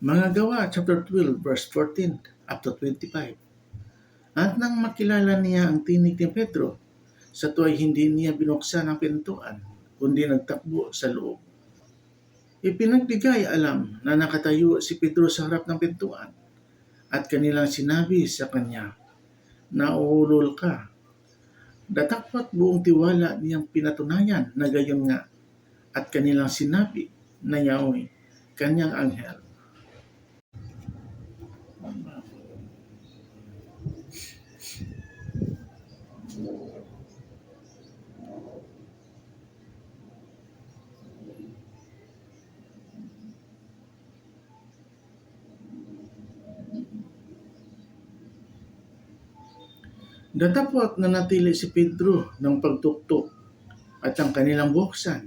Mga gawa, chapter 12, verse 14 up to 25. At nang makilala niya ang tinig ni Pedro, sa to ay hindi niya binuksan ang pintuan, kundi nagtakbo sa loob. Ipinagbigay alam na nakatayo si Pedro sa harap ng pintuan at kanilang sinabi sa kanya, Nauulol ka. Datakpat buong tiwala niyang pinatunayan na gayon nga at kanilang sinabi na yaoy, kanyang anghel. Datapot na natili si Pedro ng pagtuktok at ang kanilang buksan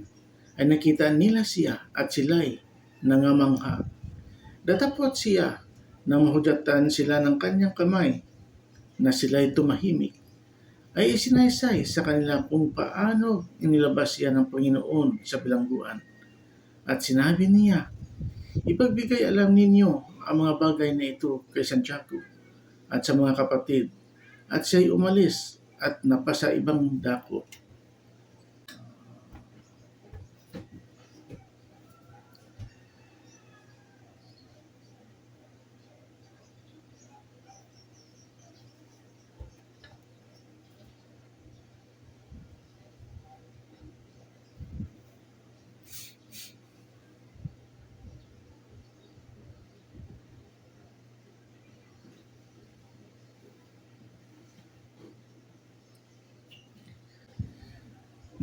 ay nakita nila siya at sila'y nangamangha. Datapot siya na mahudatan sila ng kanyang kamay na sila'y tumahimik ay isinaysay sa kanila kung paano inilabas siya ng Panginoon sa bilangguan. At sinabi niya, Ipagbigay alam ninyo ang mga bagay na ito kay Santiago at sa mga kapatid at siya'y umalis at napasa ibang dako.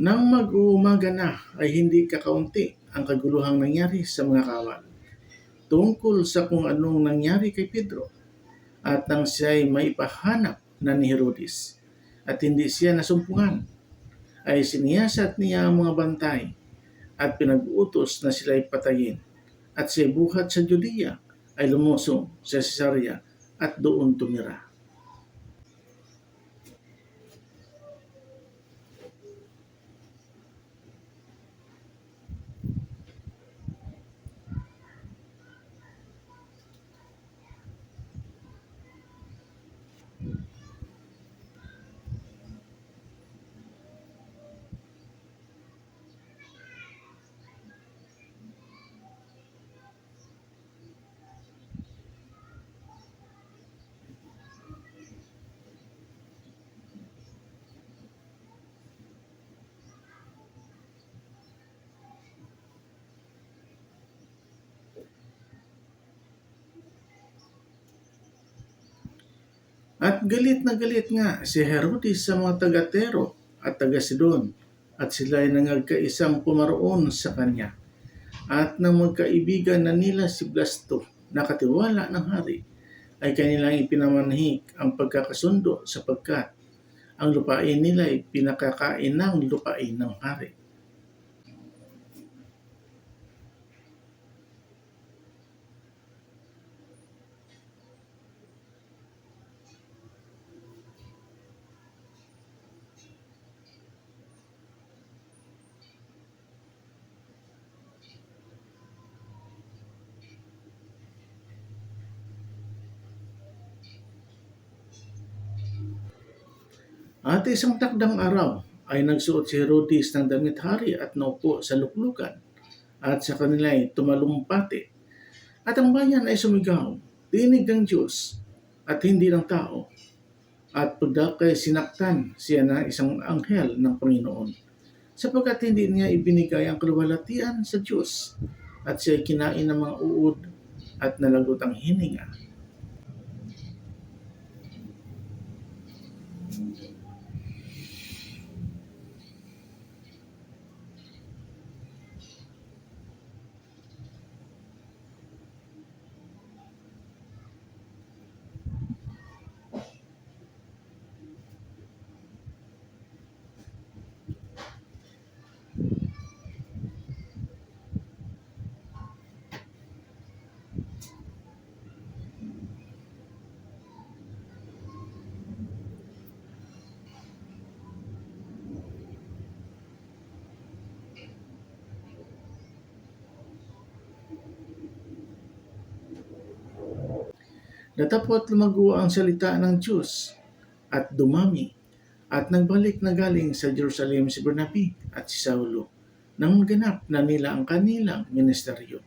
Nang mag-uumaga na ay hindi kakaunti ang kaguluhang nangyari sa mga kawal tungkol sa kung anong nangyari kay Pedro at nang siya'y maipahanap na ni Herodes at hindi siya nasumpungan ay siniyasat niya ang mga bantay at pinag-utos na sila'y patayin at siya buhat sa Judea ay lumusong sa Caesarea at doon tumira. At galit na galit nga si Herodes sa mga taga-Tero at taga-Sidon at sila ay nangagkaisang pumaroon sa kanya. At nang magkaibigan na nila si Blasto na katiwala ng hari, ay kanilang ipinamanhik ang pagkakasundo sapagkat ang lupain nila ay pinakakain ng lupain ng hari. At isang takdang araw ay nagsuot si Herodes ng damit hari at naupo sa luklukan at sa kanila ay tumalumpati. At ang bayan ay sumigaw, tinig ng Diyos at hindi ng tao. At pagdakay sinaktan siya na isang anghel ng Panginoon sapagkat hindi niya ibinigay ang kaluwalhatian sa Diyos at siya ay kinain ng mga uod at nalagot ang hininga. Datapot lumago ang salita ng Diyos at dumami at nagbalik na galing sa Jerusalem si Bernabe at si Saulo nang maganap na nila ang kanilang ministeryo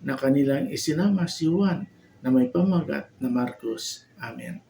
na kanilang isinama si Juan na may pamagat na Marcos. Amen.